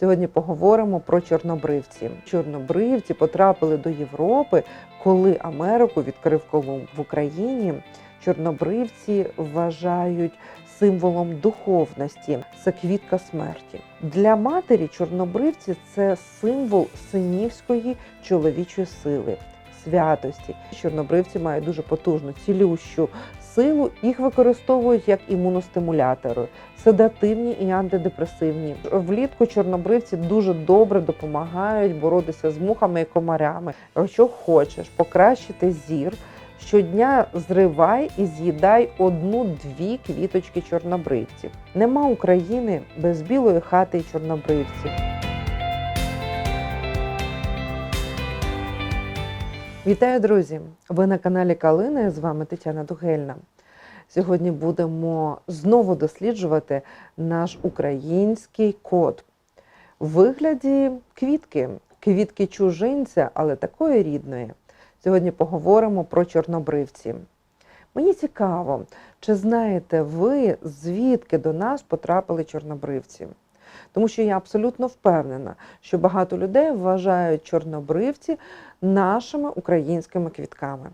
Сьогодні поговоримо про чорнобривці. Чорнобривці потрапили до Європи, коли Америку відкрив Колумб в Україні. Чорнобривці вважають символом духовності. Це квітка смерті. Для матері чорнобривці це символ синівської чоловічої сили, святості. Чорнобривці мають дуже потужну цілющу силу. Їх використовують як імуностимулятори, седативні і антидепресивні. Влітку чорнобривці дуже добре допомагають боротися з мухами і комарями. Якщо хочеш покращити зір. Щодня зривай і з'їдай одну-дві квіточки чорнобривців. Нема України без білої хати і чорнобривців. Вітаю, друзі! Ви на каналі Калина. З вами Тетяна Дугельна. Сьогодні будемо знову досліджувати наш український код в вигляді квітки, квітки чужинця, але такої рідної. Сьогодні поговоримо про чорнобривці. Мені цікаво, чи знаєте ви, звідки до нас потрапили чорнобривці? Тому що я абсолютно впевнена, що багато людей вважають чорнобривці нашими українськими квітками.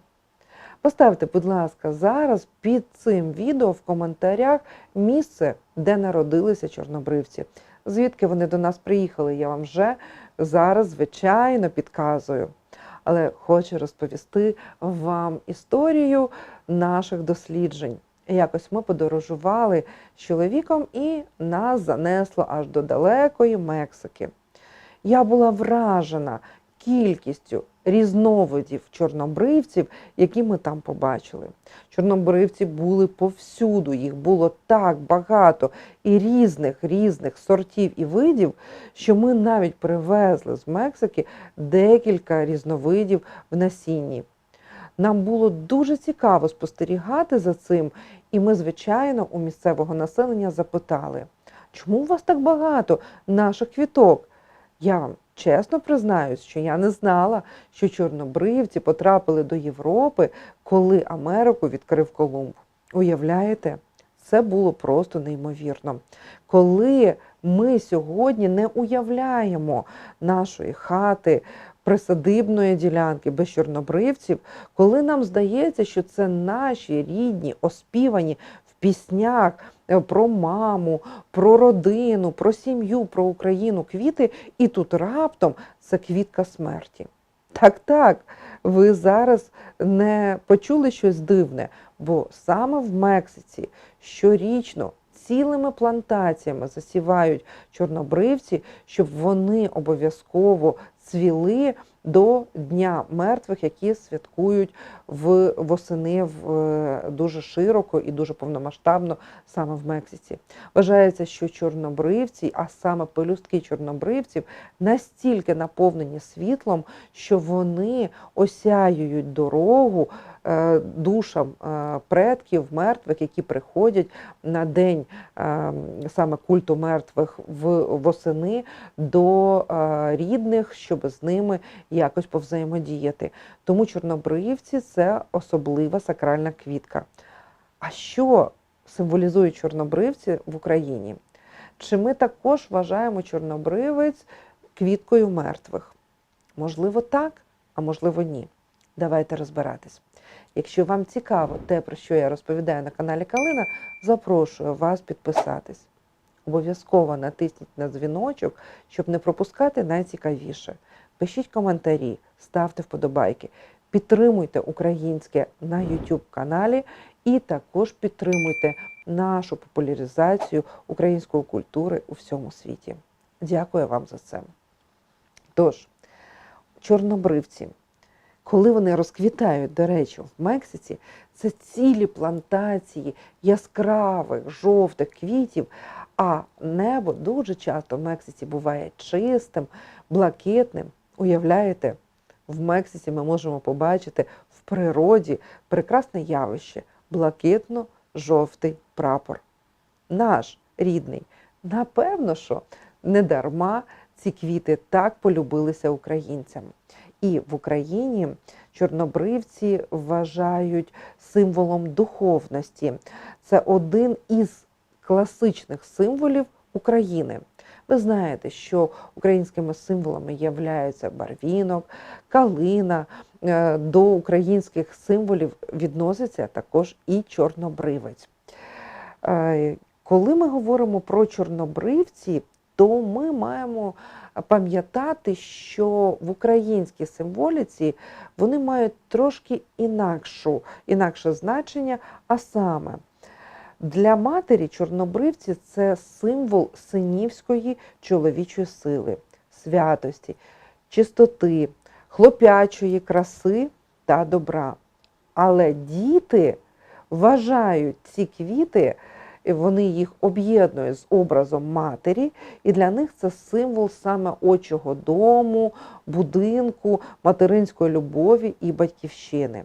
Поставте, будь ласка, зараз під цим відео в коментарях місце, де народилися чорнобривці. Звідки вони до нас приїхали, я вам вже зараз, звичайно, підказую але хочу розповісти вам історію наших досліджень. Якось ми подорожували з чоловіком і нас занесло аж до далекої Мексики. Я була вражена кількістю різновидів чорнобривців, які ми там побачили. Чорнобривці були повсюду, їх було так багато і різних різних сортів і видів, що ми навіть привезли з Мексики декілька різновидів в насінні. Нам було дуже цікаво спостерігати за цим, і ми, звичайно, у місцевого населення запитали, чому у вас так багато наших квіток? Я вам чесно признаюсь, що я не знала, що чорнобривці потрапили до Європи, коли Америку відкрив Колумб. Уявляєте? Це було просто неймовірно. Коли ми сьогодні не уявляємо нашої хати, присадибної ділянки без чорнобривців, коли нам здається, що це наші рідні, оспівані в піснях е, про маму, про родину, про сім'ю, про Україну квіти, і тут раптом це квітка смерті. Так, так, ви зараз не почули щось дивне, бо саме в Мексиці щорічно цілими плантаціями засівають чорнобривці, щоб вони обов'язково цвіли до Дня мертвих, які святкують в восени в е, дуже широко і дуже повномасштабно саме в Мексиці. Вважається, що чорнобривці, а саме пелюстки чорнобривців, настільки наповнені світлом, що вони осяюють дорогу душам е, предків мертвих, які приходять на день саме культу мертвих в восени до рідних, щоб з ними якось повзаємодіяти. Тому чорнобривці це особлива сакральна квітка. А що символізують чорнобривці в Україні? Чи ми також вважаємо чорнобривець квіткою мертвих? Можливо, так, а можливо, ні. Давайте розбиратись. Якщо вам цікаво те, про що я розповідаю на каналі Калина, запрошую вас підписатись. Обов'язково натисніть на дзвіночок, щоб не пропускати найцікавіше. Пишіть коментарі, ставте вподобайки, підтримуйте українське на YouTube каналі і також підтримуйте нашу популяризацію української культури у всьому світі. Дякую вам за це. Тож, чорнобривці, коли вони розквітають, до речі, в Мексиці, це цілі плантації яскравих жовтих квітів, а небо дуже часто в Мексиці буває чистим, блакитним. Уявляєте, в Мексиці ми можемо побачити в природі прекрасне явище блакитно-жовтий прапор. Наш рідний. Напевно, що не дарма ці квіти так полюбилися українцям. І в Україні чорнобривці вважають символом духовності. Це один із класичних символів України. Ви знаєте, що українськими символами являються барвінок, калина. Е, До українських символів відноситься також і чорнобривець. Е, Коли ми говоримо про чорнобривці, то ми маємо пам'ятати, що в українській символіці вони мають трошки інакшу, інакше значення, а саме для матері чорнобривці це символ синівської чоловічої сили, святості, чистоти, хлопячої краси та добра. Але діти вважають ці квіти, вони їх об'єднують з образом матері, і для них це символ саме очого дому, будинку, материнської любові і батьківщини.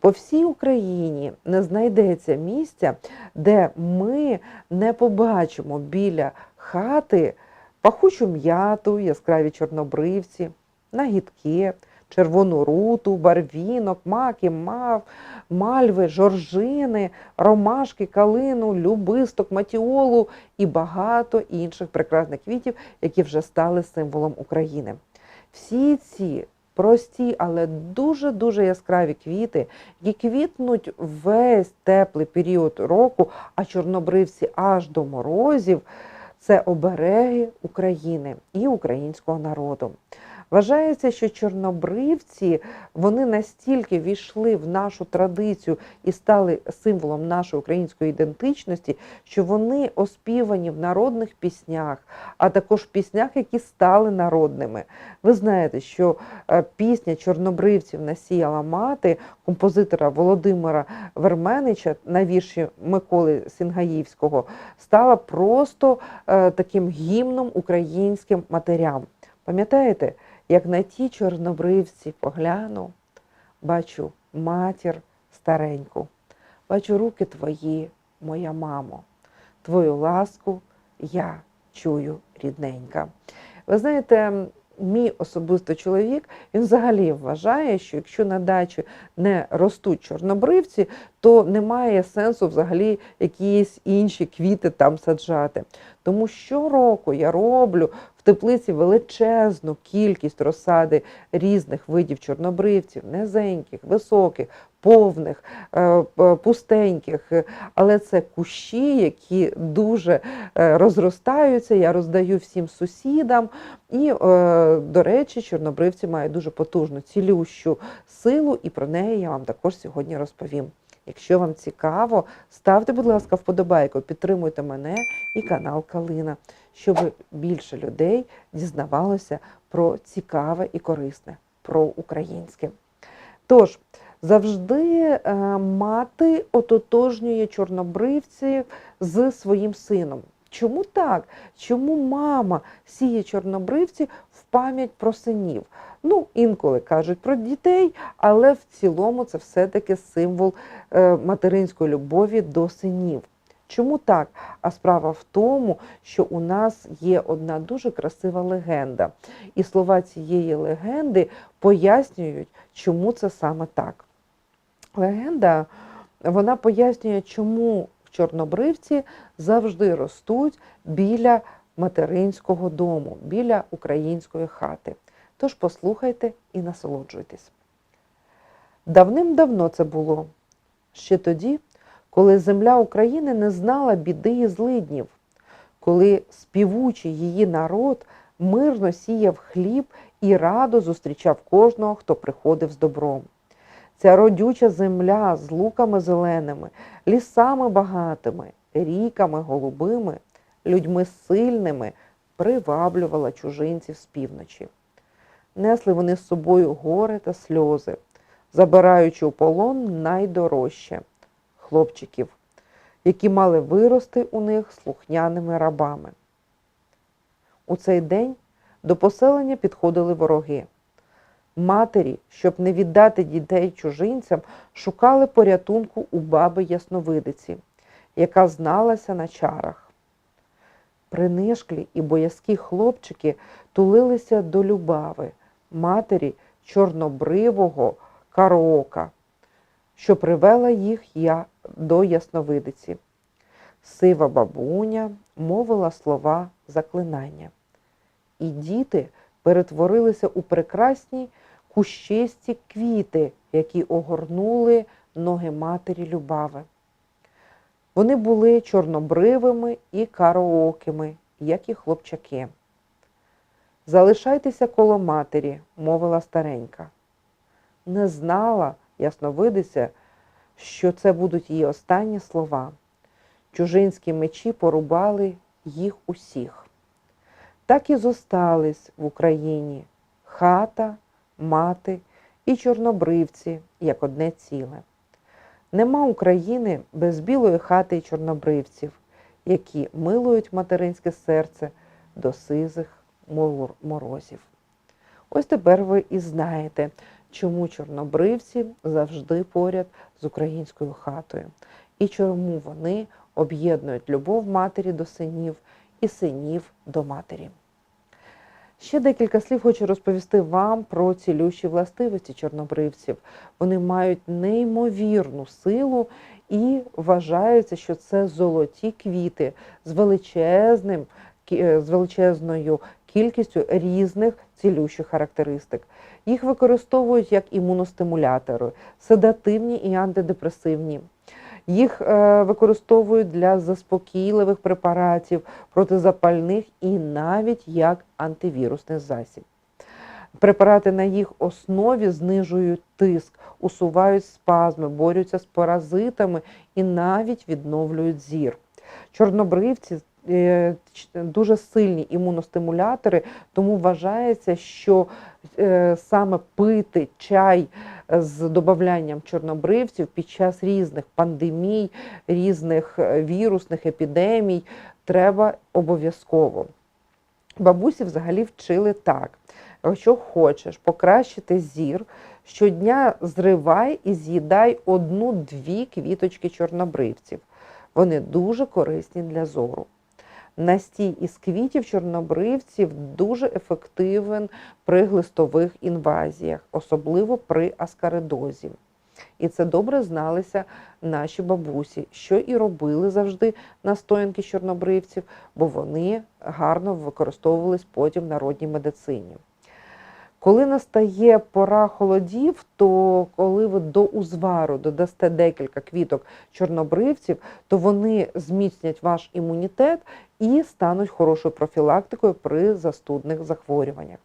По всій Україні не знайдеться місця, де ми не побачимо біля хати пахучу м'яту, яскраві чорнобривці, нагідки, червону руту, барвінок, маки, мав, мальви, жоржини, ромашки, калину, любисток, матіолу і багато інших прекрасних квітів, які вже стали символом України. Всі ці прості, але дуже-дуже яскраві квіти, які квітнуть весь теплий період року, а чорнобривці аж до морозів це обереги України і українського народу. Вважається, що чорнобривці вони настільки війшли в нашу традицію і стали символом нашої української ідентичності, що вони оспівані в народних піснях, а також в піснях, які стали народними. Ви знаєте, що е, пісня чорнобривців насіяла мати композитора Володимира Верменича на вірші Миколи Сінгаївського стала просто е, таким гімном українським матерям. Пам'ятаєте? Як на ті чорнобривці погляну, бачу матір стареньку, бачу руки твої, моя мамо, твою ласку я чую рідненька. Ви знаєте, мій особисто чоловік, він взагалі вважає, що якщо на дачі не ростуть чорнобривці, то немає сенсу взагалі якісь інші квіти там саджати. Тому щороку я роблю теплиці величезну кількість розсади різних видів чорнобривців, низеньких, високих, повних, е, пустеньких. Але це кущі, які дуже е, розростаються. Я роздаю всім сусідам. І, е, до речі, чорнобривці мають дуже потужну цілющу силу, і про неї я вам також сьогодні розповім. Якщо вам цікаво, ставте, будь ласка, вподобайку, підтримуйте мене і канал Калина, щоб більше людей дізнавалося про цікаве і корисне, про українське. Тож, завжди е, мати ототожнює чорнобривці з своїм сином. Чому так? Чому мама сіє чорнобривці пам'ять про синів? Ну, інколи кажуть про дітей, але в цілому це все-таки символ е, материнської любові до синів. Чому так? А справа в тому, що у нас є одна дуже красива легенда, і слова цієї легенди пояснюють, чому це саме так. Легенда вона пояснює, чому чорнобривці завжди ростуть біля материнського дому, біля української хати. Тож послухайте і насолоджуйтесь. Давним-давно це було, ще тоді, коли земля України не знала біди і злиднів, коли співучий її народ мирно сіяв хліб і радо зустрічав кожного, хто приходив з добром. Ця родюча земля з луками зеленими, лісами багатими, ріками голубими, людьми сильними приваблювала чужинців з півночі. Несли вони з собою горе та сльози, забираючи у полон найдорожче хлопчиків, які мали вирости у них слухняними рабами. У цей день до поселення підходили вороги. Матері, щоб не віддати дітей чужинцям, шукали порятунку у баби Ясновидиці, яка зналася на чарах. Принишклі і боязкі хлопчики тулилися до Любави, матері чорнобривого караока, що привела їх я до Ясновидиці. Сива бабуня мовила слова заклинання. І діти перетворилися у прекрасні кущисті квіти, які огорнули ноги матері Любави. Вони були чорнобривими і кароокими, як і хлопчаки. Залишайтеся коло матері, мовила старенька. Не знала, ясновидиця, що це будуть її останні слова. Чужинські мечі порубали їх усіх. Так і зостались в Україні хата, мати і чорнобривці як одне ціле. Нема України без білої хати і чорнобривців, які милують материнське серце до сизих морозів. Ось тепер ви і знаєте, чому чорнобривці завжди поряд з українською хатою, і чому вони об'єднують любов матері до синів і синів до матері. Ще декілька слів хочу розповісти вам про цілющі властивості чорнобривців. Вони мають неймовірну силу і вважається, що це золоті квіти з величезним е, з величезною кількістю різних цілющих характеристик. Їх використовують як імуностимулятори, седативні і антидепресивні. Їх е, використовують для заспокійливих препаратів, протизапальних і навіть як антивірусний засіб. Препарати на їх основі знижують тиск, усувають спазми, борються з паразитами і навіть відновлюють зір. Чорнобривці е, дуже сильні імуностимулятори, тому вважається, що е, саме пити чай з додаванням чорнобривців під час різних пандемій, різних е, вірусних епідемій треба обов'язково. Бабусі взагалі вчили так. Якщо хочеш покращити зір, щодня зривай і з'їдай одну-дві квіточки чорнобривців. Вони дуже корисні для зору. Настій із квітів чорнобривців дуже ефективен при глистових інвазіях, особливо при аскаридозі. І це добре зналися наші бабусі, що і робили завжди настоянки чорнобривців, бо вони гарно використовувались потім в народній медицині. Коли настає пора холодів, то коли ви до узвару додасте декілька квіток чорнобривців, то вони зміцнять ваш імунітет і стануть хорошою профілактикою при застудних захворюваннях.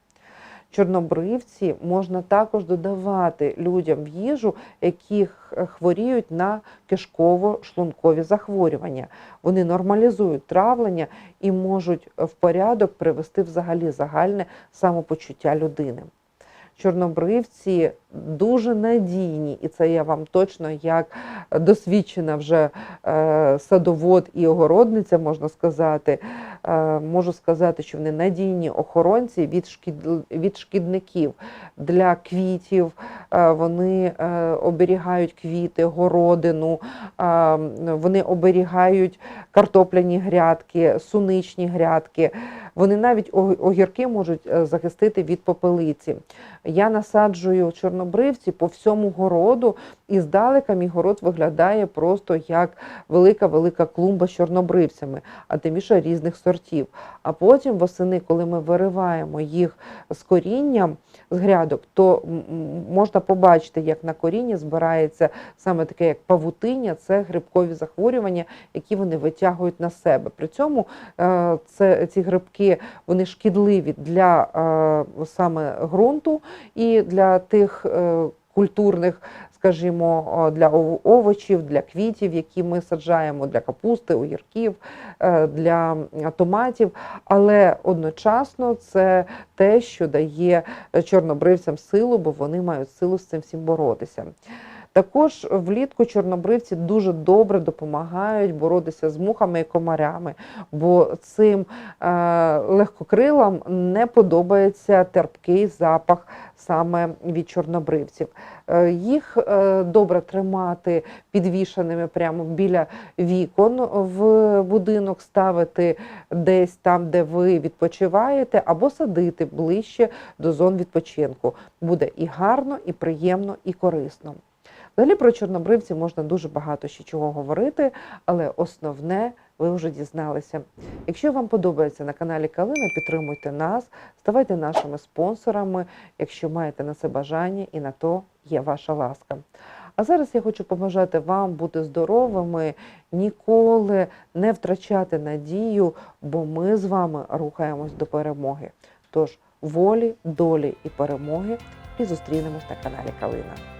Чорнобривці можна також додавати людям в їжу, які хворіють на кишково-шлункові захворювання. Вони нормалізують травлення і можуть в порядок привести взагалі загальне самопочуття людини. Чорнобривці дуже надійні, і це я вам точно як досвідчена вже е, садовод і огородниця, можна сказати. Е, можу сказати, що вони надійні охоронці від, шкід... від шкідників для квітів. Е, вони е, оберігають квіти, городину, вони оберігають картопляні грядки, суничні грядки. Вони навіть огірки можуть захистити від попелиці. Я насаджую чорнобривці по всьому городу, і здалека мій город виглядає просто як велика-велика клумба з чорнобривцями, а тим більше різних сортів. А потім восени, коли ми вириваємо їх з корінням з грядок, то можна побачити, як на корінні збирається саме таке, як павутиння, це грибкові захворювання, які вони витягують на себе. При цьому е, це ці грибки вони шкідливі для е, саме ґрунту і для тих е, культурних, скажімо, для овочів, для квітів, які ми саджаємо, для капусти, огірків, е, для томатів. Але одночасно це те, що дає чорнобривцям силу, бо вони мають силу з цим всім боротися. Також влітку чорнобривці дуже добре допомагають боротися з мухами і комарями, бо цим е, легкокрилам не подобається терпкий запах саме від чорнобривців. Е, їх е, добре тримати підвішеними прямо біля вікон в будинок, ставити десь там, де ви відпочиваєте, або садити ближче до зон відпочинку. Буде і гарно, і приємно, і корисно. Взагалі про чорнобривців можна дуже багато ще чого говорити, але основне ви вже дізналися. Якщо вам подобається на каналі Калина, підтримуйте нас, ставайте нашими спонсорами, якщо маєте на це бажання, і на то є ваша ласка. А зараз я хочу побажати вам бути здоровими, ніколи не втрачати надію, бо ми з вами рухаємось до перемоги. Тож волі, долі і перемоги, і зустрінемось на каналі Калина.